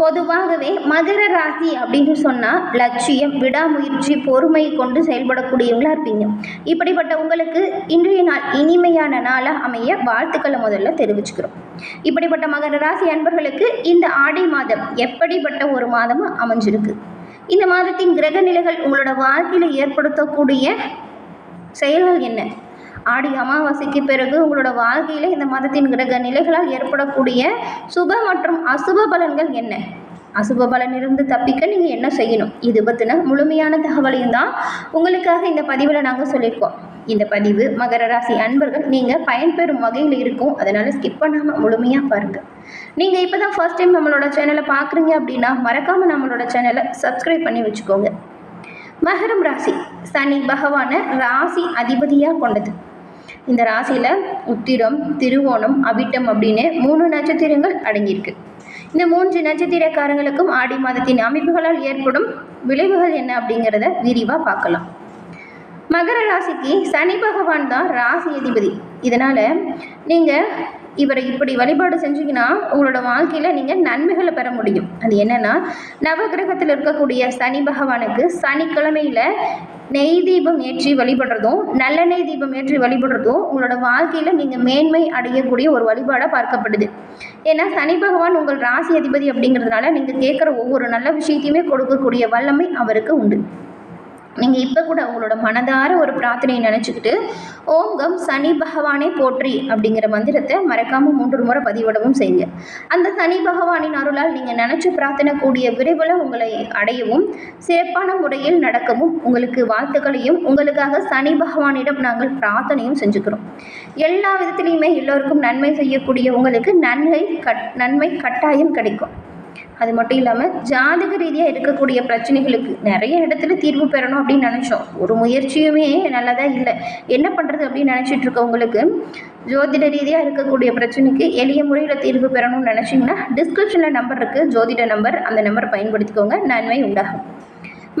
பொதுவாகவே மகர ராசி அப்படின்னு சொன்னால் லட்சியம் விடாமுயற்சி பொறுமை கொண்டு செயல்படக்கூடியவங்களா இருப்பீங்க. இப்படிப்பட்ட உங்களுக்கு இன்றைய நாள் இனிமையான நாளாக அமைய வாழ்த்துக்களை முதல்ல தெரிவிச்சுக்கிறோம். இப்படிப்பட்ட மகர ராசி அன்பர்களுக்கு இந்த ஆடை மாதம் எப்படிப்பட்ட ஒரு மாதமாக அமைஞ்சிருக்கு? இந்த மாதத்தின் கிரக நிலைகள் உங்களோட வாழ்க்கையில் ஏற்படுத்தக்கூடிய செயல்கள் என்ன? ஆடி அமாவாசைக்கு பிறகு உங்களோட வாழ்க்கையில் இந்த மதத்தின் கிரக நிலைகளால் ஏற்படக்கூடிய சுப மற்றும் அசுப பலன்கள் என்ன? அசுப பலனிலிருந்து தப்பிக்க நீங்கள் என்ன செய்யணும்? இது பற்றின முழுமையான தகவலையும் தான் உங்களுக்காக இந்த பதிவில் நாங்கள் சொல்லியிருக்கோம். இந்த பதிவு மகர ராசி அன்பர்கள் நீங்கள் பயன்பெறும் வகையில் இருக்கும். அதனால் ஸ்கிப் பண்ணாமல் முழுமையாக பாருங்கள் நீங்கள் இப்போ தான் ஃபர்ஸ்ட் டைம் நம்மளோட சேனலை பார்க்குறீங்க அப்படின்னா மறக்காமல் நம்மளோட சேனலை சப்ஸ்கிரைப் பண்ணி வச்சுக்கோங்க. மகரம் ராசி. சனி பகவானை ராசி அதிபதியாக கொண்டது. இந்த ராசியில் உத்திரம் திருவோணம் அவிட்டம் அப்படின்னு மூணு நட்சத்திரங்கள் அடங்கியிருக்கு. இந்த மூன்று நட்சத்திரக்காரங்களுக்கும் ஆடி மாதத்தின் அமைப்புகளால் ஏற்படும் விளைவுகள் என்ன அப்படிங்கிறத விரிவாக பார்க்கலாம். மகர ராசிக்கு சனி பகவான் தான் ராசி அதிபதி. இதனால் நீங்கள் இவரை இப்படி வழிபாடு செஞ்சீங்கன்னா உங்களோட வாழ்க்கையில் நீங்கள் நன்மைகளை பெற முடியும். அது என்னென்னா நவகிரகத்தில் இருக்கக்கூடிய சனி பகவானுக்கு சனிக்கிழமையில் நெய் தீபம் ஏற்றி வழிபடுறதும் நல்ல நெய் தீபம் ஏற்றி வழிபடுறதும் உங்களோட வாழ்க்கையில் நீங்கள் மேன்மை அடையக்கூடிய ஒரு வழிபாடாக பார்க்கப்படுது. ஏன்னா சனி பகவான் உங்கள் ராசி அதிபதி அப்படிங்கிறதுனால நீங்கள் கேட்குற ஒவ்வொரு நல்ல விஷயத்தையுமே கொடுக்கக்கூடிய வல்லமை அவருக்கு உண்டு. நீங்கள் இப்போ கூட உங்களோட மனதார ஒரு பிரார்த்தனையை நினச்சிக்கிட்டு ஓங்கம் சனி பகவானே போற்றி அப்படிங்கிற மந்திரத்தை மறக்காமல் மூன்று முறை பதிவிடவும் செய்யுங்க. அந்த சனி பகவானின் அருளால் நீங்கள் நினச்ச பிரார்த்தனை கூடிய விரைவில் உங்களை அடையவும் சிறப்பான முறையில் நடக்கவும் உங்களுக்கு வாழ்த்துக்களையும் உங்களுக்காக சனி பகவானிடம் நாங்கள் பிரார்த்தனையும் செஞ்சுக்கிறோம். எல்லா விதத்துலேயுமே எல்லோருக்கும் நன்மை செய்யக்கூடிய உங்களுக்கு நன்மை கட் நன்மை கட்டாயம் கிடைக்கும். அது மட்டும் இல்லாமல் ஜாதக ரீதியாக இருக்கக்கூடிய பிரச்சனைகளுக்கு நிறைய இடத்துல தீர்வு பெறணும் அப்படின்னு நினச்சோம். ஒரு முயற்சியுமே நல்லதாக இல்லை. என்ன பண்ணுறது அப்படின்னு நினச்சிட்டு இருக்கவங்களுக்கு ஜோதிட ரீதியாக இருக்கக்கூடிய பிரச்சனைக்கு எளிய முறையில் தீர்வு பெறணும்னு நினச்சிங்கன்னா டிஸ்கிரிப்ஷனில் நம்பர் இருக்குது ஜோதிட நம்பர் அந்த நம்பரை பயன்படுத்திக்கோங்க. நன்மை உண்டாகும்.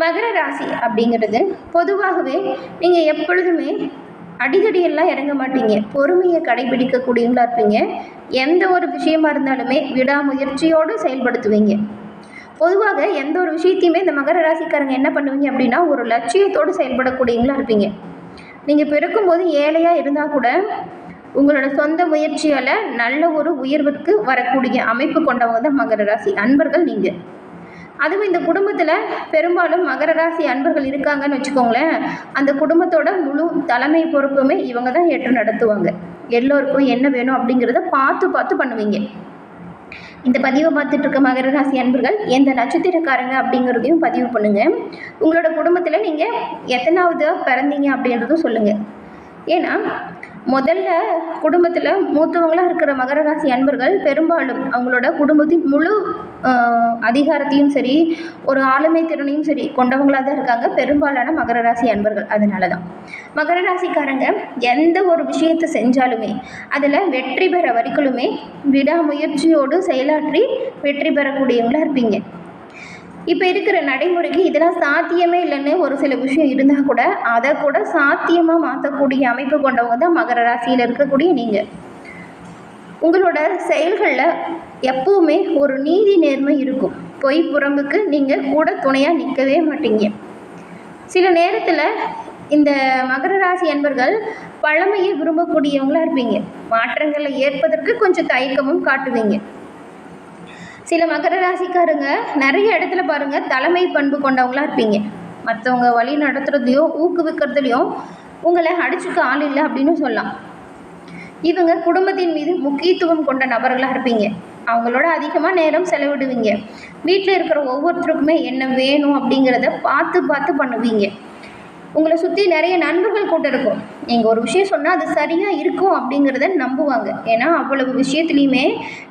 மகர ராசி அப்படிங்கிறது பொதுவாகவே நீங்கள் எப்பொழுதுமே அடிதடியெல்லாம் இறங்க மாட்டீங்க. பொறுமையை கடைபிடிக்கக்கூடியவங்களா இருப்பீங்க. எந்த ஒரு விஷயமா இருந்தாலுமே விடாமுயற்சியோடு செயல்படுத்துவீங்க. பொதுவாக எந்த ஒரு விஷயத்தையுமே இந்த மகர ராசிக்காரங்க என்ன பண்ணுவீங்க அப்படின்னா ஒரு லட்சியத்தோடு செயல்படக்கூடியவங்களா இருப்பீங்க. நீங்கள் பிறக்கும்போது ஏழையாக இருந்தால் கூட உங்களோட சொந்த முயற்சியால் நல்ல ஒரு உயர்வுக்கு வரக்கூடிய அமைப்பு கொண்டவங்க தான் மகர ராசி. அன்பர்கள் நீங்கள் அதுவும் இந்த குடும்பத்தில் பெரும்பாலும் மகர ராசி அன்பர்கள் இருக்காங்கன்னு வச்சுக்கோங்களேன். அந்த குடும்பத்தோட முழு தலைமை பொறுப்புமே இவங்க தான் ஏற்று நடத்துவாங்க. எல்லோருக்கும் என்ன வேணும் அப்படிங்கிறத பார்த்து பார்த்து பண்ணுவீங்க. இந்த பதிவை பார்த்துட்டு இருக்க மகர ராசி அன்பர்கள் எந்த நட்சத்திரக்காரங்க அப்படிங்கிறதையும் பதிவு பண்ணுங்கள் உங்களோட குடும்பத்தில் நீங்கள் எத்தனாவது பிறந்தீங்க அப்படின்றதும் சொல்லுங்கள் ஏன்னா முதல்ல குடும்பத்தில் மூத்தவங்களாக இருக்கிற மகர ராசி அன்பர்கள் பெரும்பாலும் அவங்களோட குடும்பத்தின் முழு அதிகாரத்தையும் சரி ஒரு ஆளுமை திறனையும் சரி கொண்டவங்களாக தான் இருக்காங்க. பெரும்பாலான மகர ராசி அன்பர்கள். அதனால தான் மகர ராசிக்காரங்க எந்த ஒரு விஷயத்தை செஞ்சாலுமே அதில் வெற்றி பெற வரைக்குமே விடாமுயற்சியோடு செயலாற்றி வெற்றி பெறக்கூடியவங்களாக இருப்பீங்க. இப்போ இருக்கிற நடைமுறைக்கு இதெல்லாம் சாத்தியமே இல்லைன்னு ஒரு சில விஷயம் இருந்தால் கூட அதை கூட சாத்தியமாக மாற்றக்கூடிய அமைப்பு கொண்டவங்க தான் மகர ராசியில் இருக்கக்கூடிய நீங்கள் உங்களோட செயல்களில் எப்பவுமே ஒரு நீதி நேர்மை இருக்கும். பொய் புறம்புக்கு நீங்கள் கூட துணையாக நிற்கவே மாட்டீங்க. சில நேரத்தில் இந்த மகர ராசி அன்பர்கள் பழமையை விரும்பக்கூடியவங்களாக இருப்பீங்க. மாற்றங்களை ஏற்பதற்கு கொஞ்சம் தயக்கமும் காட்டுவீங்க. சில மகர ராசிக்காரங்க நிறைய இடத்துல பாருங்க தலைமை பண்பு கொண்டவங்களா இருப்பீங்க. மற்றவங்க வழி நடத்துறதையும் ஊக்குவிக்கிறதுலையும் உங்களை அடிச்சுக்க ஆள் இல்லை அப்படின்னு சொல்லலாம். இவங்க குடும்பத்தின் மீது முக்கியத்துவம் கொண்ட நபர்களாக இருப்பீங்க. அவங்களோட அதிகமாக நேரம் செலவிடுவீங்க. வீட்டில் இருக்கிற ஒவ்வொருத்தருக்குமே என்ன வேணும் அப்படிங்கிறத பார்த்து பார்த்து பண்ணுவீங்க. உங்களை சுற்றி நிறைய நண்பர்கள் கூட்டம் இருக்கும். நீங்கள் ஒரு விஷயம் சொன்னால் அது சரியாக இருக்கும் அப்படிங்கிறத நம்புவாங்க. ஏன்னா அவ்வளவு விஷயத்துலையுமே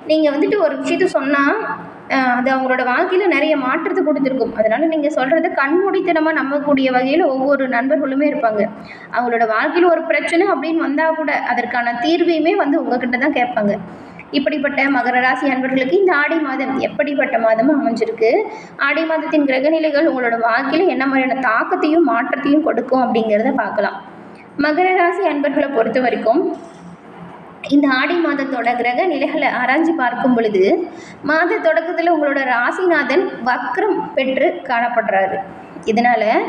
நீங்கள் வந்துட்டு ஒரு விஷயத்த சொன்னால் அது அவங்களோட வாழ்க்கையில் நிறைய மாற்றத்தை கொடுத்துருக்கும். அதனால் நீங்கள் சொல்கிறத கண்மூடித்தனமாக நம்பக்கூடிய வகையில் ஒவ்வொரு நண்பர்களுமே இருப்பாங்க. அவங்களோட வாழ்க்கையில் ஒரு பிரச்சனை அப்படின்னு வந்தால் கூட அதற்கான தீர்வையுமே வந்து உங்ககிட்ட தான் கேட்பாங்க. இப்படிப்பட்ட மகர ராசி அன்பர்களுக்கு இந்த ஆடி மாதம் எப்படிப்பட்ட மாதமும் அமைஞ்சிருக்கு? ஆடி மாதத்தின் கிரகநிலைகள் உங்களோட வாழ்க்கையில் என்ன மாதிரியான தாக்கத்தையும் மாற்றத்தையும் கொடுக்கும் அப்படிங்கிறத பார்க்கலாம். மகர ராசி அன்பர்களை பொறுத்த வரைக்கும் இந்த ஆடி மாதத்தோட கிரக நிலைகளை ஆராய்ஞ்சு பார்க்கும் பொழுது மாத தொடக்கத்தில் உங்களோட ராசிநாதன் வக்ரம் பெற்று காணப்படுறாரு. இதனால்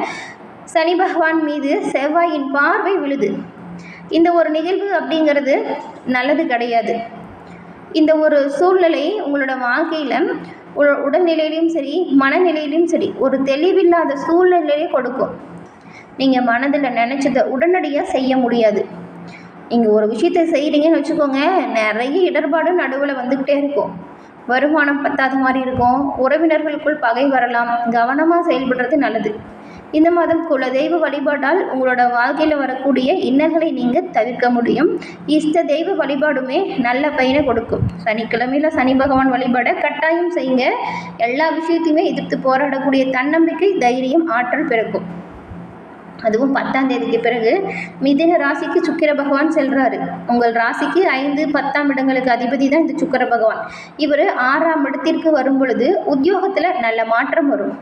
சனி பகவான் மீது செவ்வாயின் பார்வை விழுது. இந்த ஒரு நிகழ்வு அப்படிங்கிறது நல்லது கிடையாது. இந்த ஒரு சூழ்நிலை உங்களோட வாழ்க்கையில் உ- உடல்நிலையிலையும் சரி மனநிலையிலையும் சரி ஒரு தெளிவில்லாத சூழ்நிலையை கொடுக்கும். நீங்கள் மனதில் நினச்சதை உடனடியாக செய்ய முடியாது. நீங்கள் ஒரு விஷயத்தை செய்கிறீங்கன்னு வச்சுக்கோங்க நிறைய இடர்பாடும் நடுவில் வந்துக்கிட்டே இருக்கும். வருமானம் பத்தாத மாதிரி இருக்கும். உறவினர்களுக்குள் பகை வரலாம். கவனமாக செயல்படுறது நல்லது. இந்த மாதம் குலதெய்வ வழிபாட்டால் உங்களோட வாழ்க்கையில் வரக்கூடிய இன்னல்களை நீங்கள் தவிர்க்க முடியும். இஷ்ட தெய்வ வழிபாடுமே நல்ல பயனை கொடுக்கும். சனிக்கிழமையில் சனி பகவான் வழிபாட கட்டாயம் செய்யுங்க. எல்லா விஷயத்தையுமே எதிர்த்து போராடக்கூடிய தன்னம்பிக்கை தைரியம் ஆற்றல் பிறக்கும். அதுவும் பத்தாம் தேதிக்கு பிறகு மிதுன ராசிக்கு சுக்கிர பகவான் செல்றாரு. உங்கள் ராசிக்கு ஐந்து பத்தாம் இடங்களுக்கு அதிபதி தான் இந்த சுக்கிர பகவான். இவர் ஆறாம் இடத்திற்கு வரும் பொழுது உத்தியோகத்தில் நல்ல மாற்றம் வரும்.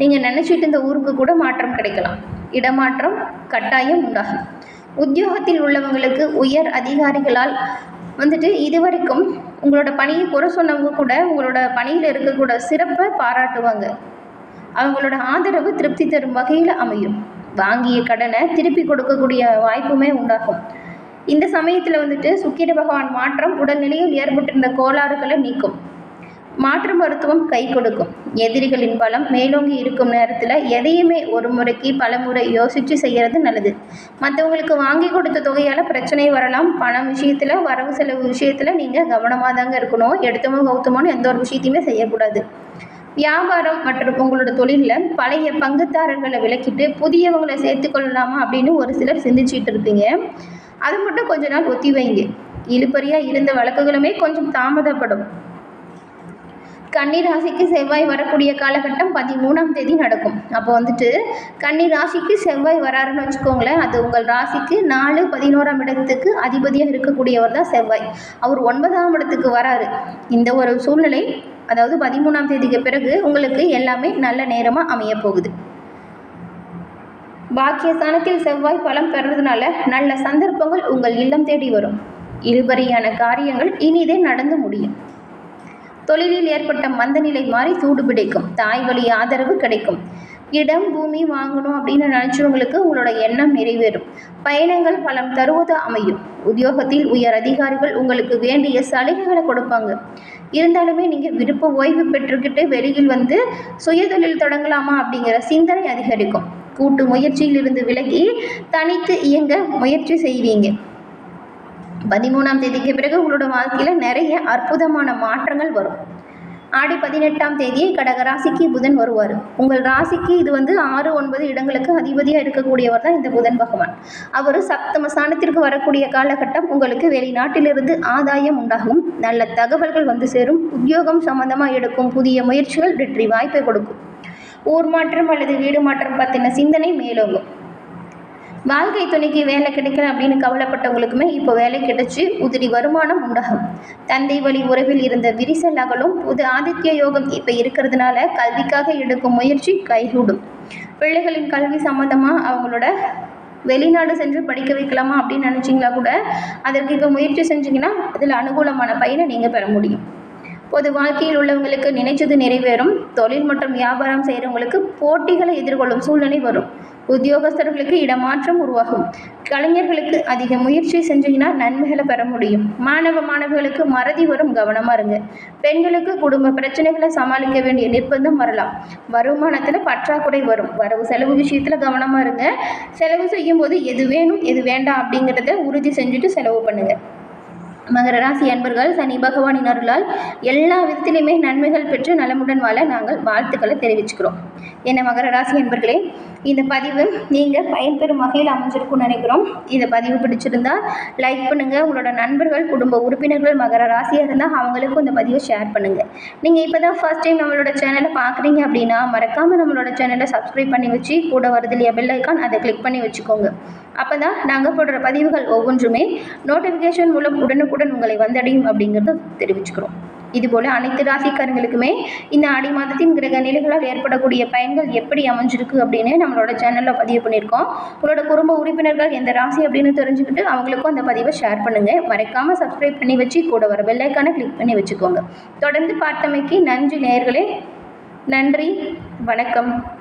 நீங்கள் நினச்சிட்டு இந்த ஊருக்கு கூட மாற்றம் கிடைக்கலாம். இடமாற்றம் கட்டாயம் உண்டாகும். உத்தியோகத்தில் உள்ளவங்களுக்கு உயர் அதிகாரிகளால் வந்துட்டு இதுவரைக்கும் உங்களோட பணியை குறை சொன்னவங்க கூட உங்களோட பணியில் இருக்கக்கூட சிறப்பை பாராட்டுவாங்க. அவங்களோட ஆதரவு திருப்தி தரும் வகையில் அமையும். வாங்கிய கடனை திருப்பி கொடுக்கக்கூடிய வாய்ப்புமே உண்டாகும். இந்த சமயத்தில் வந்துட்டு சுக்கிர பகவான் மாற்றம் உடல்நிலையில் ஏற்பட்டிருந்த கோளாறுகளை நீக்கும். மாற்று மருத்துவம் கை கொடுக்கும். எதிரிகளின் பலம் மேலோங்கி இருக்கும் நேரத்தில் எதையுமே ஒரு முறைக்கு பல முறை யோசித்து செய்கிறது நல்லது. மற்றவங்களுக்கு வாங்கி கொடுத்த தொகையால் பிரச்சனை வரலாம். பணம் விஷயத்தில் வரவு செலவு விஷயத்தில் நீங்கள் கவனமாக தாங்க இருக்கணும். எடுத்தமோ கௌத்தமோன்னு எந்த ஒரு விஷயத்தையுமே செய்யக்கூடாது. வியாபாரம் மற்றும் உங்களோட தொழிலில் பழைய பங்குதாரர்களை விலக்கிட்டு புதியவங்களை சேர்த்துக்கொள்ளலாமா அப்படின்னு ஒரு சிலர் சிந்திச்சுட்டு இருப்பீங்க. அது மட்டும் கொஞ்ச நாள் ஒத்தி வைங்க இழுபறியாக இருந்த வழக்குகளுமே கொஞ்சம் தாமதப்படும். கன்னி ராசிக்கு செவ்வாய் வரக்கூடிய காலகட்டம் பதிமூணாம் தேதி நடக்கும். அப்போ வந்துட்டு கன்னி ராசிக்கு செவ்வாய் வராருன்னு வச்சுக்கோங்களேன். அது உங்கள் ராசிக்கு நாலு பதினோராம் இடத்துக்கு அதிபதியாக இருக்கக்கூடியவர் தான் செவ்வாய். அவர் ஒன்பதாம் இடத்துக்கு வராரு. இந்த ஒரு சூழ்நிலை அதாவது பதிமூணாம் தேதிக்கு பிறகு உங்களுக்கு எல்லாமே நல்ல நேரமாக அமைய போகுது பாக்கியஸ்தானத்தில் செவ்வாய் பலம் பெறதுனால நல்ல சந்தர்ப்பங்கள் உங்கள் இல்லம் தேடி வரும். இழுபறியான காரியங்கள் இனிதே நடந்து முடியும். தொழிலில் ஏற்பட்ட மந்தநிலை மாறி சூடு பிடிக்கும். தாய் வழி ஆதரவு கிடைக்கும். இடம் பூமி வாங்கணும் அப்படின்னு நினச்சவங்களுக்கு உங்களோட எண்ணம் நிறைவேறும். பயணங்கள் பலம் தருவது அமையும். உத்தியோகத்தில் உயர் அதிகாரிகள் உங்களுக்கு வேண்டிய சலுகைகளை கொடுப்பாங்க. இருந்தாலுமே நீங்கள் விருப்ப ஓய்வு பெற்றுக்கிட்டு வெளியில் வந்து சுயதொழில் தொடங்கலாமா அப்படிங்கிற சிந்தனை அதிகரிக்கும். கூட்டு முயற்சியில் இருந்து விலகி தனித்து இயங்க முயற்சி செய்வீங்க. பதிமூணாம் தேதிக்கு பிறகு உங்களோட வாழ்க்கையில் நிறைய அற்புதமான மாற்றங்கள் வரும். ஆடி பதினெட்டாம் தேதி கடக ராசிக்கு புதன் வருவார். உங்கள் ராசிக்கு இது வந்து ஆறு ஒன்பது இடங்களுக்கு அதிபதியாக இருக்கக்கூடியவர் தான் இந்த புதன் பகவான். அவர் சப்தம ஸ்தானத்திற்கு வரக்கூடிய காலகட்டம் உங்களுக்கு வெளிநாட்டிலிருந்து ஆதாயம் உண்டாகும். நல்ல தகவல்கள் வந்து சேரும். உத்தியோகம் சம்பந்தமாக எடுக்கும் புதிய முயற்சிகள் வெற்றி வாய்ப்பை கொடுக்கும். ஊர் மாற்றம் அல்லது வீடு மாற்றம் பற்றின சிந்தனை மேலோங்கும். வாழ்க்கை துணைக்கு வேலை கிடைக்கல அப்படின்னு கவலைப்பட்டவங்களுக்குமே இப்போ வேலை கிடைச்சி உதிரி வருமானம் உண்டாகும். தந்தை வழி உறவில் இருந்த விரிசல் அகலும் புது ஆதித்ய யோகம் இப்போ இருக்கிறதுனால கல்விக்காக எடுக்கும் முயற்சி கைகூடும். பிள்ளைகளின் கல்வி சம்மந்தமாக அவங்களோட வெளிநாடு சென்று படிக்க வைக்கலாமா அப்படின்னு நினச்சிங்களா கூட அதற்கு இப்போ முயற்சி செஞ்சிங்கன்னா அதில் அனுகூலமான பயனை நீங்கள் பெற முடியும். பொது வாழ்க்கையில் உள்ளவங்களுக்கு நினைச்சது நிறைவேறும். தொழில் மற்றும் வியாபாரம் செய்கிறவங்களுக்கு போட்டிகளை எதிர்கொள்ளும் சூழ்நிலை வரும். உத்தியோகஸ்தர்களுக்கு இடமாற்றம் உருவாகும். கலைஞர்களுக்கு அதிக முயற்சி செஞ்சீங்கன்னா நன்மைகளை பெற முடியும். மாணவ மாணவிகளுக்கு மறதி வரும். கவனமாக இருங்க. பெண்களுக்கு குடும்ப பிரச்சனைகளை சமாளிக்க வேண்டிய நிர்பந்தம் வரலாம். வருமானத்தில் பற்றாக்குறை வரும். வரவு செலவு விஷயத்தில் கவனமாக இருங்க. செலவு செய்யும்போது எது வேணும் எது வேண்டாம் அப்படிங்கிறத உறுதி செஞ்சுட்டு செலவு பண்ணுங்கள் மகர ராசி அன்பர்கள் சனி பகவானின் அருளால் எல்லா விதத்திலையுமே நன்மைகள் பெற்று நலமுடன் வாழ நாங்கள் வாழ்த்துக்களை தெரிவிச்சுக்கிறோம். என்ன மகர ராசி அன்பர்களே இந்த பதிவு நீங்கள் பயன்பெறும் வகையில் அமைஞ்சிருக்கும்னு நினைக்கிறோம். இந்த பதிவு பிடிச்சிருந்தா லைக் பண்ணுங்கள் உங்களோட நண்பர்கள் குடும்ப உறுப்பினர்கள் மகர ராசியாக இருந்தால் அவங்களுக்கும் இந்த பதிவை ஷேர் பண்ணுங்கள் நீங்கள் இப்போ தான் ஃபர்ஸ்ட் டைம் நம்மளோட சேனலை பார்க்குறீங்க அப்படின்னா மறக்காமல் நம்மளோட சேனலை சப்ஸ்கிரைப் பண்ணி வச்சு கூட வருது இல்லையா பெல் ஐக்கான் அதை கிளிக் பண்ணி வச்சுக்கோங்க. அப்போ தான் நாங்கள் போடுற பதிவுகள் ஒவ்வொன்றுமே நோட்டிஃபிகேஷன் மூலம் உடனுக்குடன் உங்களை வந்தடையும் அப்படிங்கிறத தெரிவிச்சுக்கிறோம். இதுபோல் அனைத்து ராசிக்காரங்களுக்குமே இந்த ஆடி மாதத்தின் கிரக நிலைகளால் ஏற்படக்கூடிய பயன்கள் எப்படி அமைஞ்சிருக்கு அப்படின்னு நம்மளோட சேனலில் பதிவு பண்ணியிருக்கோம். உங்களோட குடும்ப உறுப்பினர்கள் எந்த ராசி அப்படின்னு தெரிஞ்சுக்கிட்டு அவங்களுக்கும் அந்த பதிவை ஷேர் பண்ணுங்கள் மறக்காமல் சப்ஸ்கிரைப் பண்ணி வச்சு கூட வர பெல்லைக்கான கிளிக் பண்ணி வச்சுக்கோங்க. தொடர்ந்து பார்த்தமைக்கு நன்றி நேர்களே நன்றி. வணக்கம்.